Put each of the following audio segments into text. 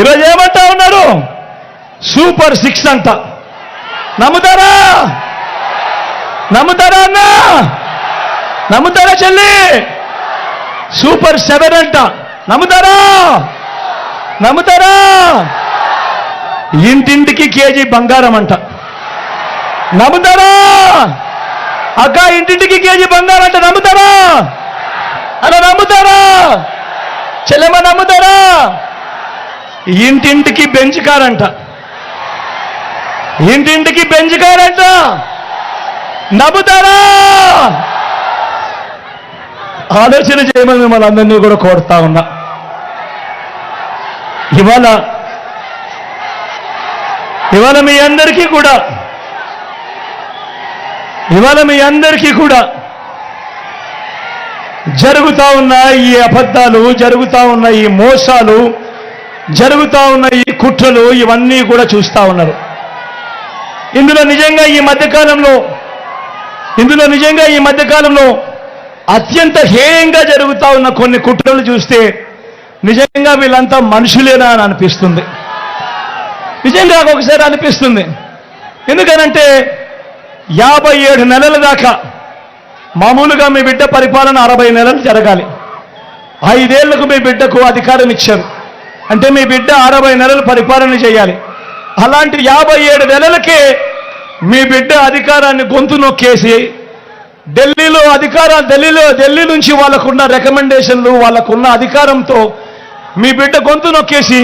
ఈరోజు ఏమంటా ఉన్నాడు సూపర్ సిక్స్ అంట. నమ్ముతారా? నమ్ముతారా అన్న? నమ్ముతారా చెల్లి? సూపర్ సెవెన్ అంట. నమ్ముతారా? నమ్ముతారా? ఇంటింటికి కేజీ బంగారం అంట. నమ్ముతారా? అక్క ఇంటింటికి కేజీ బంగారం అంట నమ్ముతారా? అలా నమ్ముతారా? చెల్లెమ్మ నమ్ముతారా? ఇంటింటికి బెంచ్ ఇంటింటికి బెంచ్ నవ్వుతారా? ఆలోచన చేయమని మిమ్మల్ని అందరినీ కూడా కోరుతా ఉన్నా. ఇవాళ ఇవాళ మీ అందరికీ కూడా ఇవాళ మీ అందరికీ కూడా జరుగుతా ఉన్న ఈ అబద్ధాలు జరుగుతా ఉన్న ఈ మోసాలు జరుగుతూ ఉన్న ఈ కుట్రలు ఇవన్నీ కూడా చూస్తా ఉన్నారు. ఇందులో నిజంగా ఈ మధ్యకాలంలో ఇందులో నిజంగా ఈ మధ్యకాలంలో అత్యంత హేయంగా జరుగుతూ ఉన్న కొన్ని కుట్రలు చూస్తే నిజంగా వీళ్ళంతా మనుషులేనా అని అనిపిస్తుంది. నిజంగా ఒకసారి అనిపిస్తుంది. ఎందుకనంటే యాభై ఏడు నెలల దాకా మామూలుగా మీ బిడ్డ పరిపాలన అరవై నెలలు జరగాలి. ఐదేళ్ళకు మీ బిడ్డకు అధికారం ఇచ్చారు. అంటే మీ బిడ్డ అరవై నెలలు పరిపాలన చేయాలి. అలాంటి యాభై ఏడు నెలలకే మీ బిడ్డ అధికారాన్ని గొంతు నొక్కేసి ఢిల్లీలో అధికార ఢిల్లీలో ఢిల్లీ నుంచి వాళ్ళకున్న రికమెండేషన్లు వాళ్ళకున్న అధికారంతో మీ బిడ్డ గొంతు నొక్కేసి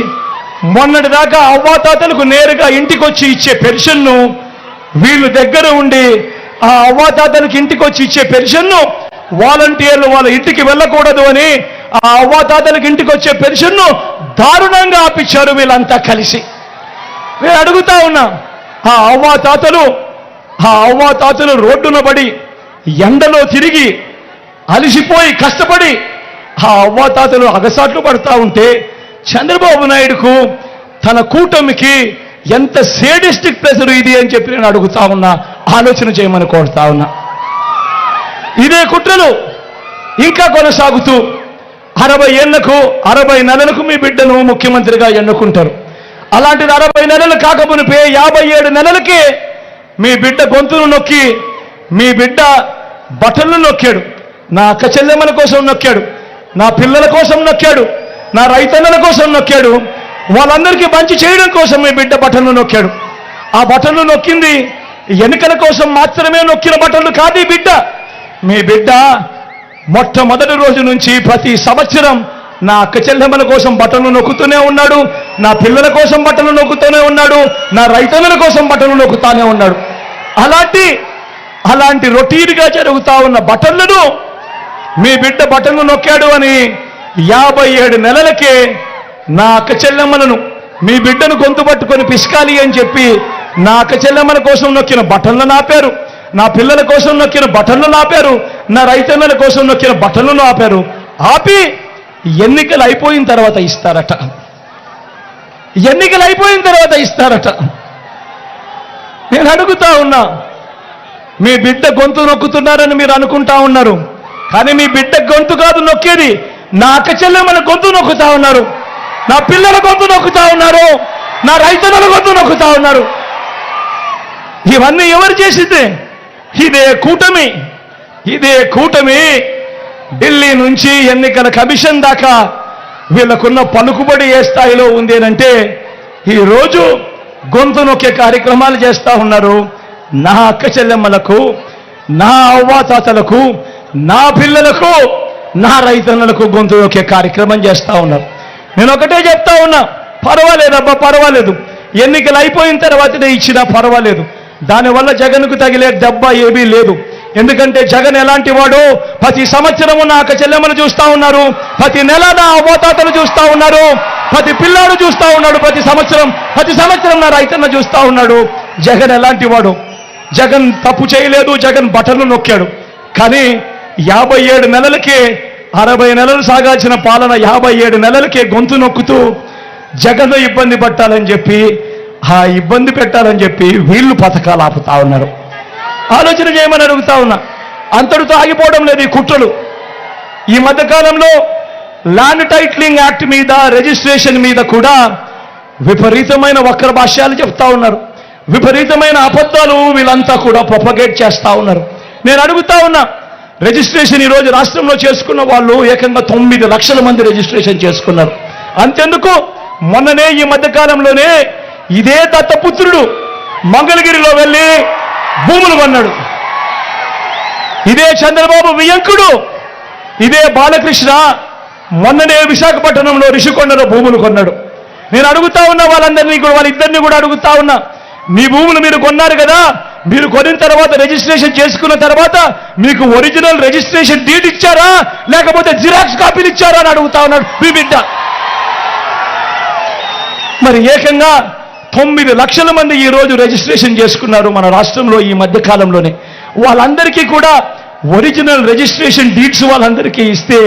మొన్నటి దాకా అవ్వాతాతలకు నేరుగా ఇంటికి వచ్చి ఇచ్చే పెన్షన్ను వీళ్ళు దగ్గర ఉండి ఆ అవ్వాతాతలకు ఇంటికి వచ్చి ఇచ్చే పెన్షన్ను వాలంటీర్లు వాళ్ళ ఇంటికి వెళ్ళకూడదు అని ఆ అవ్వాతాతలకు ఇంటికి వచ్చే పెన్షన్ను దారుణంగా ఆపించారు వీళ్ళంతా కలిసి. నేను అడుగుతా ఉన్నా ఆ అవ్వాతాతలు ఆ అవ్వాతాతలు రోడ్డున పడి ఎండలో తిరిగి అలిసిపోయి కష్టపడి ఆ అవ్వాతాతలు అగసాట్లు పడతా ఉంటే చంద్రబాబు నాయుడుకు తన కూటమికి ఎంత సేడిస్టిక్ ప్రెజర్ ఇది అని చెప్పి నేను అడుగుతా ఉన్నా ఆలోచన చేయమని కోరుతా ఉన్నా. ఇదే కుట్రలు ఇంకా కొనసాగుతూ అరవై ఏళ్ళకు అరవై నెలలకు మీ బిడ్డను ముఖ్యమంత్రిగా ఎన్నుకుంటారు. అలాంటిది అరవై నెలలు కాకమునిపే యాభై ఏడు నెలలకే మీ బిడ్డ గొంతును నొక్కి మీ బిడ్డ బటన్లు నొక్కాడు. నా అక్క చెల్లెమ్మల కోసం నొక్కాడు. నా పిల్లల కోసం నొక్కాడు. నా రైతన్నల కోసం నొక్కాడు. వాళ్ళందరికీ మంచి చేయడం కోసం మీ బిడ్డ బటన్లు నొక్కాడు. ఆ బటన్లు నొక్కింది ఎన్నికల కోసం మాత్రమే నొక్కిన బటన్లు కాదు ఈ బిడ్డ. మీ బిడ్డ మొట్టమొదటి రోజు నుంచి ప్రతి సంవత్సరం నా అక్క చెల్లెమ్మల కోసం బట్టలు నొక్కుతూనే ఉన్నాడు నా పిల్లల కోసం బట్టలు నొక్కుతూనే ఉన్నాడు నా రైతన్నుల కోసం బట్టలు నొక్కుతానే ఉన్నాడు. అలాంటి అలాంటి రొటీన్గా జరుగుతా ఉన్న బటన్లను మీ బిడ్డ బటన్లు నొక్కాడు అని యాభై ఏడు నెలలకే నా అక్క చెల్లెమ్మలను మీ బిడ్డను గొంతు పట్టుకొని పిసికాలి అని చెప్పి నా అక్క చెల్లెమ్మల కోసం నొక్కిన బటన్లను ఆపారు నా పిల్లల కోసం నొక్కిన బటన్లు ఆపారు నా రైతన్నల కోసం నొక్కిన బటన్లు ఆపారు ఆపి ఎన్నికలు అయిపోయిన తర్వాత ఇస్తారట. ఎన్నికలు అయిపోయిన తర్వాత ఇస్తారట. నేను అడుగుతా ఉన్నా మీ బిడ్డ గొంతు నొక్కుతున్నారని మీరు అనుకుంటా ఉన్నారు. కానీ మీ బిడ్డ గొంతు కాదు నొక్కేది. నా అక్క చెల్లెమ్మల గొంతు నొక్కుతా ఉన్నారు. నా పిల్లల గొంతు నొక్కుతా ఉన్నారు. నా రైతన్నల గొంతు నొక్కుతా ఉన్నారు. ఇవన్నీ ఎవరు చేసింది? ఇదే కూటమి ఇదే కూటమి ఢిల్లీ నుంచి ఎన్నికల కమిషన్ దాకా వీళ్ళకున్న పలుకుబడి ఏ స్థాయిలో ఉంది అంటే ఈరోజు గొంతు నొక్కే కార్యక్రమాలు చేస్తా ఉన్నారు. నా అక్క చెల్లెమ్మలకు నా అవ్వాతాతలకు నా పిల్లలకు నా రైతన్నలకు గొంతు నొక్కే కార్యక్రమం చేస్తా ఉన్నారు. నేను ఒకటే చెప్తా ఉన్నా పర్వాలేదబ్బా పర్వాలేదు. ఎన్నికలు అయిపోయిన తర్వాతనే ఇచ్చినా పర్వాలేదు. దానివల్ల జగన్కు తగిలే దెబ్బ ఏమీ లేదు. ఎందుకంటే జగన్ ఎలాంటి వాడు ప్రతి సంవత్సరము నా అక్క చెల్లెమ్మను చూస్తా ఉన్నారు ప్రతి నెల నా అవతాతలు చూస్తా ఉన్నారు ప్రతి పిల్లాడు చూస్తా ఉన్నాడు ప్రతి సంవత్సరం ప్రతి సంవత్సరం నా రైతన్న చూస్తా ఉన్నాడు. జగన్ ఎలాంటి వాడు? జగన్ తప్పు చేయలేదు జగన్ బటన్లు నొక్కాడు. కానీ యాభై ఏడు నెలలకే అరవై నెలలు సాగాల్సిన పాలన యాభై ఏడు నెలలకే గొంతు నొక్కుతూ జగన్ ఇబ్బంది పట్టాలని చెప్పి ఆ ఇబ్బంది పెట్టాలని చెప్పి వీళ్ళు పథకాలు ఆపుతా ఉన్నారు. ఆలోచన చేయమని అడుగుతా ఉన్నా. అంతటితో ఆగిపోవడం లేదు ఈ కుట్రలు. ఈ మధ్యకాలంలో ల్యాండ్ టైట్లింగ్ యాక్ట్ మీద రిజిస్ట్రేషన్ మీద కూడా విపరీతమైన వక్ర భాష్యాలు చెప్తా ఉన్నారు. విపరీతమైన అబద్ధాలు వీళ్ళంతా కూడా ప్రొపగేట్ చేస్తా ఉన్నారు. నేను అడుగుతా ఉన్నా రిజిస్ట్రేషన్ ఈరోజు రాష్ట్రంలో చేసుకున్న వాళ్ళు ఏకంగా తొమ్మిది లక్షల మంది రిజిస్ట్రేషన్ చేసుకున్నారు. అంతెందుకు? మొన్ననే ఈ మధ్యకాలంలోనే ఇదే దత్తపుత్రుడు మంగళగిరిలో వెళ్ళి భూములు కొన్నాడు. ఇదే చంద్రబాబు వియంకుడు ఇదే బాలకృష్ణ మొన్ననే విశాఖపట్నంలో రిషికొండలో భూములు కొన్నాడు. నేను అడుగుతా ఉన్నా వాళ్ళందరినీ కూడా వాళ్ళిద్దరినీ కూడా అడుగుతా ఉన్నా మీ భూములు మీరు కొన్నారు కదా మీరు కొనిన తర్వాత రిజిస్ట్రేషన్ చేసుకున్న తర్వాత మీకు ఒరిజినల్ రిజిస్ట్రేషన్ డీడ్ ఇచ్చారా లేకపోతే జిరాక్స్ కాపీలు ఇచ్చారా అని అడుగుతా ఉన్నాడు. మీ బిడ్డ. మరి ఏకంగా తొమ్మిది లక్షల మంది ఈ రోజు రిజిస్ట్రేషన్ చేసుకున్నారు మన రాష్ట్రంలో ఈ మధ్యకాలంలోనే వాళ్ళందరికీ కూడా ఒరిజినల్ రిజిస్ట్రేషన్ డీడ్స్ వాళ్ళందరికీ ఇస్తే